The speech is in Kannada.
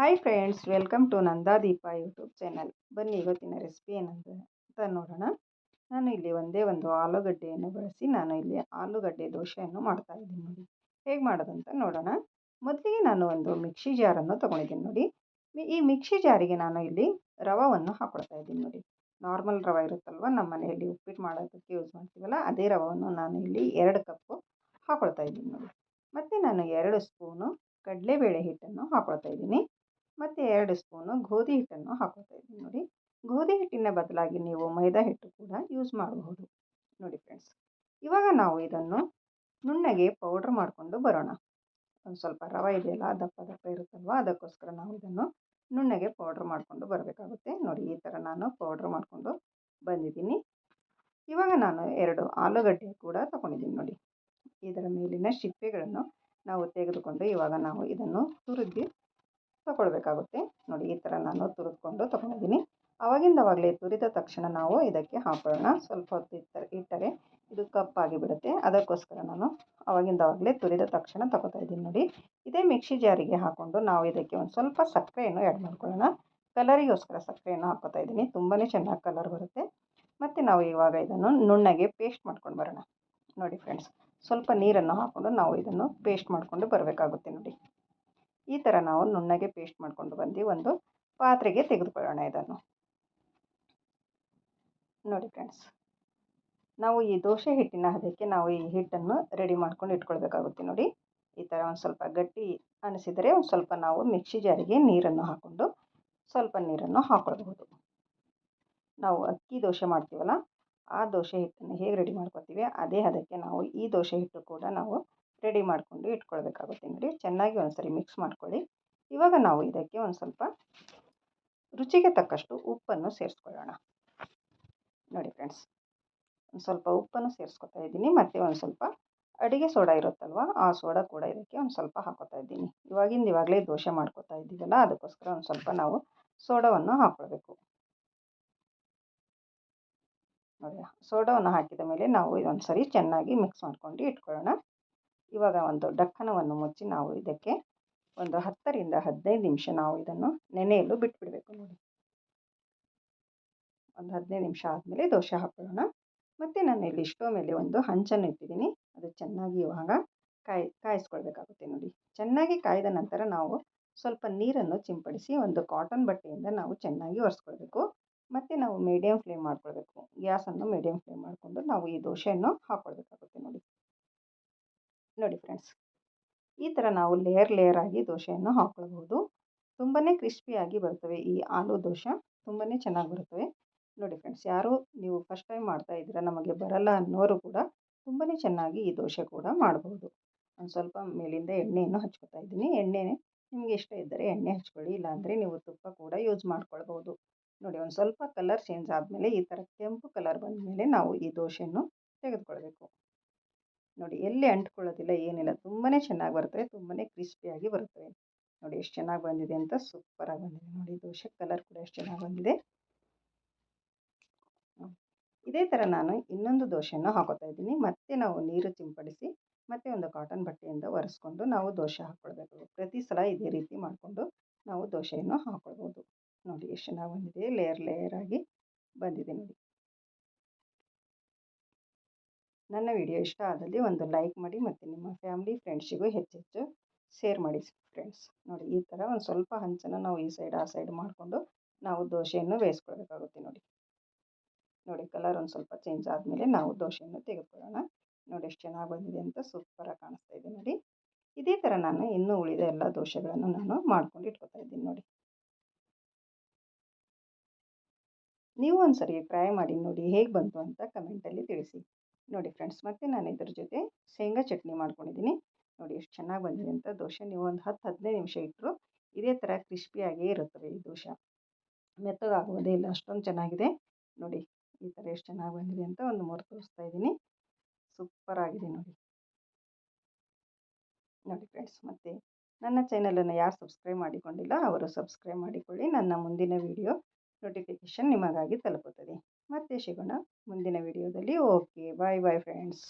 Hi friends welcome to Nanda Deepa YouTube channel ಬನ್ನಿ ಇವತ್ತಿನ ರೆಸಿಪಿ ಏನಂತ ಅಂತ ನೋಡೋಣ. ನಾನು ಇಲ್ಲಿ ಒಂದೇ ಒಂದು ಆಲೂಗಡ್ಡೆಯನ್ನು ಬಳಸಿ ನಾನು ಇಲ್ಲಿ ಆಲೂಗಡ್ಡೆ ದೋಸೆಯನ್ನು ಮಾಡ್ತಾ ಇದ್ದೀನಿ ನೋಡಿ. ಹೇಗೆ ಮಾಡೋದಂತ ನೋಡೋಣ. ಮೊದಲಿಗೆ ನಾನು ಒಂದು ಮಿಕ್ಸಿ ಜಾರನ್ನು ತೊಗೊಂಡಿದ್ದೀನಿ ನೋಡಿ. ಈ ಮಿಕ್ಸಿ ಜಾರಿಗೆ ನಾನು ಇಲ್ಲಿ ರವವನ್ನು ಹಾಕೊಳ್ತಾ ಇದ್ದೀನಿ ನೋಡಿ. ನಾರ್ಮಲ್ ರವ ಇರುತ್ತಲ್ವ, ನಮ್ಮ ಮನೆಯಲ್ಲಿ ಉಪ್ಪಿಟ್ಟು ಮಾಡೋದಕ್ಕೆ ಯೂಸ್ ಮಾಡ್ತೀವಲ್ಲ, ಅದೇ ರವವನ್ನು ನಾನು ಇಲ್ಲಿ ಎರಡು ಕಪ್ಪು ಹಾಕ್ಕೊಳ್ತಾ ಇದ್ದೀನಿ ನೋಡಿ. ಮತ್ತು ನಾನು ಎರಡು ಸ್ಪೂನು ಕಡಲೆಬೇಳೆ ಹಿಟ್ಟನ್ನು ಹಾಕ್ಕೊಳ್ತಾ ಇದ್ದೀನಿ. ಮತ್ತು ಎರಡು ಸ್ಪೂನು ಗೋಧಿ ಹಿಟ್ಟನ್ನು ಹಾಕ್ಕೊಳ್ತಾ ಇದ್ದೀನಿ ನೋಡಿ. ಗೋಧಿ ಹಿಟ್ಟಿನ ಬದಲಾಗಿ ನೀವು ಮೈದಾ ಹಿಟ್ಟು ಕೂಡ ಯೂಸ್ ಮಾಡಬಹುದು. ನೋಡಿ ಫ್ರೆಂಡ್ಸ್ ಇವಾಗ ನಾವು ಇದನ್ನು ನುಣ್ಣಗೆ ಪೌಡ್ರ್ ಮಾಡಿಕೊಂಡು ಬರೋಣ. ಒಂದು ಸ್ವಲ್ಪ ರವೆ ಇದೆಯಲ್ಲ, ದಪ್ಪ ದಪ್ಪ ಇರುತ್ತಲ್ವ, ಅದಕ್ಕೋಸ್ಕರ ನಾವು ಇದನ್ನು ನುಣ್ಣಗೆ ಪೌಡ್ರ್ ಮಾಡಿಕೊಂಡು ಬರಬೇಕಾಗುತ್ತೆ. ನೋಡಿ ಈ ಥರ ನಾನು ಪೌಡ್ರ್ ಮಾಡಿಕೊಂಡು ಬಂದಿದ್ದೀನಿ. ಇವಾಗ ನಾನು ಎರಡು ಆಲೂಗಡ್ಡೆ ಕೂಡ ತಗೊಂಡಿದ್ದೀನಿ ನೋಡಿ. ಇದರ ಮೇಲಿನ ಸಿಪ್ಪೆಗಳನ್ನು ನಾವು ತೆಗೆದುಕೊಂಡು ಇವಾಗ ನಾವು ಇದನ್ನು ತುರಿದು ತಗೊಳ್ಬೇಕಾಗುತ್ತೆ. ನೋಡಿ, ಈ ಥರ ನಾನು ತುರಿದ್ಕೊಂಡು ತೊಗೊಂಡಿದ್ದೀನಿ. ಅವಾಗಿಂದವಾಗಲೇ ತುರಿದ ತಕ್ಷಣ ನಾವು ಇದಕ್ಕೆ ಹಾಕೊಳ್ಳೋಣ. ಸ್ವಲ್ಪ ಹೊತ್ತು ಇಟ್ಟರೆ ಇಟ್ಟರೆ ಇದು ಕಪ್ಪಾಗಿ ಬಿಡುತ್ತೆ ಅದಕ್ಕೋಸ್ಕರ ನಾನು ಅವಾಗಿಂದವಾಗಲೇ ತುರಿದ ತಕ್ಷಣ ತಗೋತಾ ಇದ್ದೀನಿ. ನೋಡಿ, ಇದೇ ಮಿಕ್ಸಿ ಜಾರಿಗೆ ಹಾಕ್ಕೊಂಡು ನಾವು ಇದಕ್ಕೆ ಒಂದು ಸ್ವಲ್ಪ ಸಕ್ಕರೆಯನ್ನು ಆ್ಯಡ್ ಮಾಡ್ಕೊಳ್ಳೋಣ. ಕಲರಿಗೋಸ್ಕರ ಸಕ್ಕರೆಯನ್ನು ಹಾಕೋತಾ ಇದ್ದೀನಿ. ತುಂಬಾ ಚೆನ್ನಾಗಿ ಕಲರ್ ಬರುತ್ತೆ. ಮತ್ತು ನಾವು ಇವಾಗ ಇದನ್ನು ನುಣ್ಣಗೆ ಪೇಸ್ಟ್ ಮಾಡ್ಕೊಂಡು ಬರೋಣ. ನೋಡಿ ಫ್ರೆಂಡ್ಸ್, ಸ್ವಲ್ಪ ನೀರನ್ನು ಹಾಕ್ಕೊಂಡು ನಾವು ಇದನ್ನು ಪೇಸ್ಟ್ ಮಾಡಿಕೊಂಡು ಬರಬೇಕಾಗುತ್ತೆ. ನೋಡಿ. ಈ ಥರ ನಾವು ನುಣ್ಣಗೆ ಪೇಸ್ಟ್ ಮಾಡ್ಕೊಂಡು ಬಂದು ಒಂದು ಪಾತ್ರೆಗೆ ತೆಗೆದುಕೊಳ್ಳೋಣ ಇದನ್ನು. ನೋಡಿ ಫ್ರೆಂಡ್ಸ್ ನಾವು ಈ ದೋಸೆ ಹಿಟ್ಟಿನ ಹದಕ್ಕೆ ನಾವು ಈ ಹಿಟ್ಟನ್ನು ರೆಡಿ ಮಾಡ್ಕೊಂಡು ಇಟ್ಕೊಳ್ಬೇಕಾಗುತ್ತೆ ನೋಡಿ. ಈ ಥರ ಒಂದು ಸ್ವಲ್ಪ ಗಟ್ಟಿ ಅನಿಸಿದರೆ ಒಂದು ಸ್ವಲ್ಪ ನಾವು ಮಿಕ್ಸಿ ಜಾರಿಗೆ ನೀರನ್ನು ಹಾಕ್ಕೊಂಡು ಸ್ವಲ್ಪ ನೀರನ್ನು ಹಾಕ್ಕೊಳ್ಬಹುದು ನಾವು ಅಕ್ಕಿ ದೋಸೆ ಮಾಡ್ತೀವಲ್ಲ, ಆ ದೋಸೆ ಹಿಟ್ಟನ್ನು ಹೇಗೆ ರೆಡಿ ಮಾಡ್ಕೊತೀವಿ ಅದೇ ಹದಕ್ಕೆ ನಾವು ಈ ದೋಸೆ ಹಿಟ್ಟು ಕೂಡ ನಾವು ರೆಡಿ ಮಾಡಿಕೊಂಡು ಇಟ್ಕೊಳ್ಬೇಕಾಗುತ್ತೆ. ನೋಡಿ, ಚೆನ್ನಾಗಿ ಒಂದ್ಸರಿ ಮಿಕ್ಸ್ ಮಾಡ್ಕೊಳ್ಳಿ. ಇವಾಗ ನಾವು ಇದಕ್ಕೆ ಒಂದು ಸ್ವಲ್ಪ ರುಚಿಗೆ ತಕ್ಕಷ್ಟು ಉಪ್ಪನ್ನು ಸೇರಿಸ್ಕೊಳ್ಳೋಣ. ನೋಡಿ ಫ್ರೆಂಡ್ಸ್ ಒಂದು ಸ್ವಲ್ಪ ಉಪ್ಪನ್ನು ಸೇರಿಸ್ಕೊತಾ ಇದ್ದೀನಿ. ಮತ್ತು ಒಂದು ಸ್ವಲ್ಪ ಅಡುಗೆ ಸೋಡಾ ಇರುತ್ತಲ್ವ, ಆ ಸೋಡಾ ಕೂಡ ಇದಕ್ಕೆ ಒಂದು ಸ್ವಲ್ಪ ಹಾಕೋತಾ ಇದ್ದೀನಿ. ಇವಾಗಿಂದ ಇವಾಗಲೇ ದೋಸೆ ಮಾಡ್ಕೋತಾ ಇದ್ದೀವಲ್ಲ, ಅದಕ್ಕೋಸ್ಕರ ಒಂದು ಸ್ವಲ್ಪ ನಾವು ಸೋಡಾವನ್ನು ಹಾಕ್ಕೊಳ್ಬೇಕು ನೋಡಿ, ಸೋಡಾವನ್ನು ಹಾಕಿದ ಮೇಲೆ ನಾವು ಇದೊಂದು ಸರಿ ಚೆನ್ನಾಗಿ ಮಿಕ್ಸ್ ಮಾಡ್ಕೊಂಡು ಇಟ್ಕೊಳ್ಳೋಣ. ಇವಾಗ ಒಂದು ಡಕ್ಕನವನ್ನು ಮುಚ್ಚಿ ನಾವು ಇದಕ್ಕೆ ಒಂದು ಹತ್ತರಿಂದ ಹದಿನೈದು ನಿಮಿಷ ನಾವು ಇದನ್ನು ನೆನೆಯಲು ಬಿಟ್ಬಿಡಬೇಕು ನೋಡಿ. ಒಂದು ಹದಿನೈದು ನಿಮಿಷ ಆದಮೇಲೆ ದೋಸೆ ಹಾಕೊಳ್ಳೋಣ. ಮತ್ತು ನಾನು ಇಲ್ಲಿ ಸ್ಟೋವ್ ಮೇಲೆ ಒಂದು ಹಂಚನ್ನು ಇಟ್ಟಿದ್ದೀನಿ. ಅದು ಚೆನ್ನಾಗಿ ಇವಾಗ ಕಾಯಿ, ಕಾಯಿಸ್ಕೊಳ್ಬೇಕಾಗುತ್ತೆ ನೋಡಿ. ಚೆನ್ನಾಗಿ ಕಾಯ್ದ ನಂತರ ನಾವು ಸ್ವಲ್ಪ ನೀರನ್ನು ಚಿಂಪಡಿಸಿ ಒಂದು ಕಾಟನ್ ಬಟ್ಟೆಯಿಂದ ನಾವು ಚೆನ್ನಾಗಿ ಒರೆಸ್ಕೊಳ್ಬೇಕು. ಮತ್ತು ನಾವು ಮೀಡಿಯಮ್ ಫ್ಲೇಮ್ ಮಾಡ್ಕೊಳ್ಬೇಕು. ಗ್ಯಾಸನ್ನು ಮೀಡಿಯಮ್ ಫ್ಲೇಮ್ ಮಾಡಿಕೊಂಡು ನಾವು ಈ ದೋಸೆಯನ್ನು ಹಾಕ್ಕೊಳ್ಬೇಕಾಗುತ್ತೆ ನೋಡಿ. ನೋಡಿ ಫ್ರೆಂಡ್ಸ್ ಈ ಥರ ನಾವು ಲೇಯರ್ ಲೇಯರ್ ಆಗಿ ದೋಸೆಯನ್ನು ಹಾಕ್ಕೊಳ್ಬಹುದು ತುಂಬಾ ಕ್ರಿಸ್ಪಿಯಾಗಿ ಬರ್ತವೆ ಈ ಆಲೂ ದೋಸೆ. ತುಂಬಾ ಚೆನ್ನಾಗಿ ಬರ್ತವೆ. ನೋಡಿ ಫ್ರೆಂಡ್ಸ್ ಯಾರು ನೀವು ಫಸ್ಟ್ ಟೈಮ್ ಮಾಡ್ತಾ ಇದ್ದೀರಾ, ನಮಗೆ ಬರಲ್ಲ ಅನ್ನೋರು ಕೂಡ ತುಂಬಾ ಚೆನ್ನಾಗಿ ಈ ದೋಸೆ ಕೂಡ ಮಾಡ್ಬೋದು ಒಂದು ಸ್ವಲ್ಪ ಮೇಲಿಂದ ಎಣ್ಣೆಯನ್ನು ಹಚ್ಕೊತಾ ಇದ್ದೀನಿ. ಎಣ್ಣೆ ನಿಮಗೆ ಇಷ್ಟ ಇದ್ದರೆ ಎಣ್ಣೆ ಹಚ್ಕೊಳ್ಳಿ, ಇಲ್ಲಾಂದರೆ ನೀವು ತುಪ್ಪ ಕೂಡ ಯೂಸ್ ಮಾಡ್ಕೊಳ್ಬೋದು ನೋಡಿ ಒಂದು ಸ್ವಲ್ಪ ಕಲರ್ ಚೇಂಜ್ ಆದಮೇಲೆ ಈ ಥರ ಕೆಂಪು ಕಲರ್ ಬಂದಮೇಲೆ ನಾವು ಈ ದೋಸೆಯನ್ನು ತೆಗೆದುಕೊಳ್ಬೇಕು. ನೋಡಿ ಎಲ್ಲಿ ಅಂಟ್ಕೊಳ್ಳೋದಿಲ್ಲ, ಏನಿಲ್ಲ. ತುಂಬಾ ಚೆನ್ನಾಗಿ ಬರ್ತವೆ ತುಂಬಾ ಕ್ರಿಸ್ಪಿಯಾಗಿ ಬರುತ್ತೆ ನೋಡಿ ಎಷ್ಟು ಚೆನ್ನಾಗಿ ಬಂದಿದೆ ಅಂತ ಸೂಪರಾಗಿ ಬಂದಿದೆ. ನೋಡಿ ದೋಸೆ ಕಲರ್ ಕೂಡ ಎಷ್ಟು ಚೆನ್ನಾಗಿ ಬಂದಿದೆ. ಇದೇ ಥರ ನಾನು ಇನ್ನೊಂದು ದೋಸೆಯನ್ನು ಹಾಕೋತಾ ಇದ್ದೀನಿ. ಮತ್ತೆ ನಾವು ನೀರು ಸಿಂಪಡಿಸಿ, ಮತ್ತೆ ಒಂದು ಕಾಟನ್ ಬಟ್ಟೆಯಿಂದ ಒರೆಸ್ಕೊಂಡು ನಾವು ದೋಸೆ ಹಾಕ್ಕೊಳ್ಬೇಕು. ಪ್ರತಿ ಸಲ ಇದೇ ರೀತಿ ಮಾಡಿಕೊಂಡು ನಾವು ದೋಸೆಯನ್ನು ಹಾಕ್ಕೊಳ್ಬೋದು. ನೋಡಿ ಎಷ್ಟು ಚೆನ್ನಾಗಿ ಬಂದಿದೆ ಲೇಯರ್ ಲೇಯರ್ ಆಗಿ ಬಂದಿದೆ ನೋಡಿ. ನನ್ನ ವಿಡಿಯೋ ಇಷ್ಟ ಆದಲ್ಲಿ ಒಂದು ಲೈಕ್ ಮಾಡಿ ಮತ್ತು ನಿಮ್ಮ ಫ್ಯಾಮಿಲಿ, ಫ್ರೆಂಡ್ಸಿಗೂ ಹೆಚ್ಚೆಚ್ಚು ಶೇರ್ ಮಾಡಿ ಫ್ರೆಂಡ್ಸ್. ನೋಡಿ, ಈ ಥರ ಒಂದು ಸ್ವಲ್ಪ ಹಂಚನ್ನು ನಾವು ಈ ಸೈಡ್, ಆ ಸೈಡ್ ಮಾಡಿಕೊಂಡು ನಾವು ದೋಸೆಯನ್ನು ಬೇಯಿಸ್ಕೊಳ್ಬೇಕಾಗುತ್ತೆ ನೋಡಿ. ನೋಡಿ ಕಲರ್ ಒಂದು ಸ್ವಲ್ಪ ಚೇಂಜ್ ಆದಮೇಲೆ ನಾವು ದೋಸೆಯನ್ನು ತೆಗೆದುಕೊಳ್ಳೋಣ. ನೋಡಿ, ಎಷ್ಟು ಚೆನ್ನಾಗಿ ಬಂದಿದೆ ಅಂತ ಸೂಪರಾಗಿ ಕಾಣಿಸ್ತಾ ಇದೆ ನೋಡಿ. ಇದೇ ಥರ ನಾನು ಇನ್ನೂ ಉಳಿದ ಎಲ್ಲ ದೋಸೆಗಳನ್ನು ನಾನು ಮಾಡ್ಕೊಂಡು ಇಟ್ಕೊತಾ ಇದ್ದೀನಿ ನೋಡಿ. ನೀವು ಒಂದು ಸರಿ ಟ್ರೈ ಮಾಡಿ ನೋಡಿ ಹೇಗೆ ಬಂತು ಅಂತ ಕಮೆಂಟಲ್ಲಿ ತಿಳಿಸಿ. ನೋಡಿ ಫ್ರೆಂಡ್ಸ್ ಮತ್ತು ನಾನು ಇದ್ರ ಜೊತೆ ಶೇಂಗಾ ಚಟ್ನಿ ಮಾಡ್ಕೊಂಡಿದ್ದೀನಿ. ನೋಡಿ ಎಷ್ಟು ಚೆನ್ನಾಗಿ ಬಂದಿದೆ ಅಂತ. ದೋಸೆ ನೀವು ಒಂದು ಹತ್ತು, ಹದಿನೈದು ನಿಮಿಷ ಇಟ್ಟರು ಇದೇ ಥರ ಕ್ರಿಸ್ಪಿಯಾಗೇ ಇರುತ್ತವೆ ಈ ದೋಸೆ. ಮೆತ್ತಗಾಗುವುದೇ ಇಲ್ಲ, ಅಷ್ಟೊಂದು ಚೆನ್ನಾಗಿದೆ. ನೋಡಿ ಈ ಥರ ಎಷ್ಟು ಚೆನ್ನಾಗಿ ಬಂದಿದೆ ಅಂತ ಒಂದು ಮೂರು ತೋರಿಸ್ತಾ ಇದ್ದೀನಿ. ಸೂಪರ್ ಆಗಿದೆ ನೋಡಿ. ನೋಡಿ ಫ್ರೆಂಡ್ಸ್ ಮತ್ತು ನನ್ನ ಚಾನಲನ್ನು ಯಾರು ಸಬ್ಸ್ಕ್ರೈಬ್ ಮಾಡಿಕೊಂಡಿಲ್ಲ, ಅವರು ಸಬ್ಸ್ಕ್ರೈಬ್ ಮಾಡಿಕೊಳ್ಳಿ. ನನ್ನ ಮುಂದಿನ ವಿಡಿಯೋ ನೋಟಿಫಿಕೇಷನ್ ನಿಮಗಾಗಿ ತಲುಪುತ್ತದೆ. ಮತ್ತೆ ಸಿಗೋಣ ಮುಂದಿನ ವಿಡಿಯೋದಲ್ಲಿ ಓಕೆ ಬಾಯ್ ಬಾಯ್ ಫ್ರೆಂಡ್ಸ್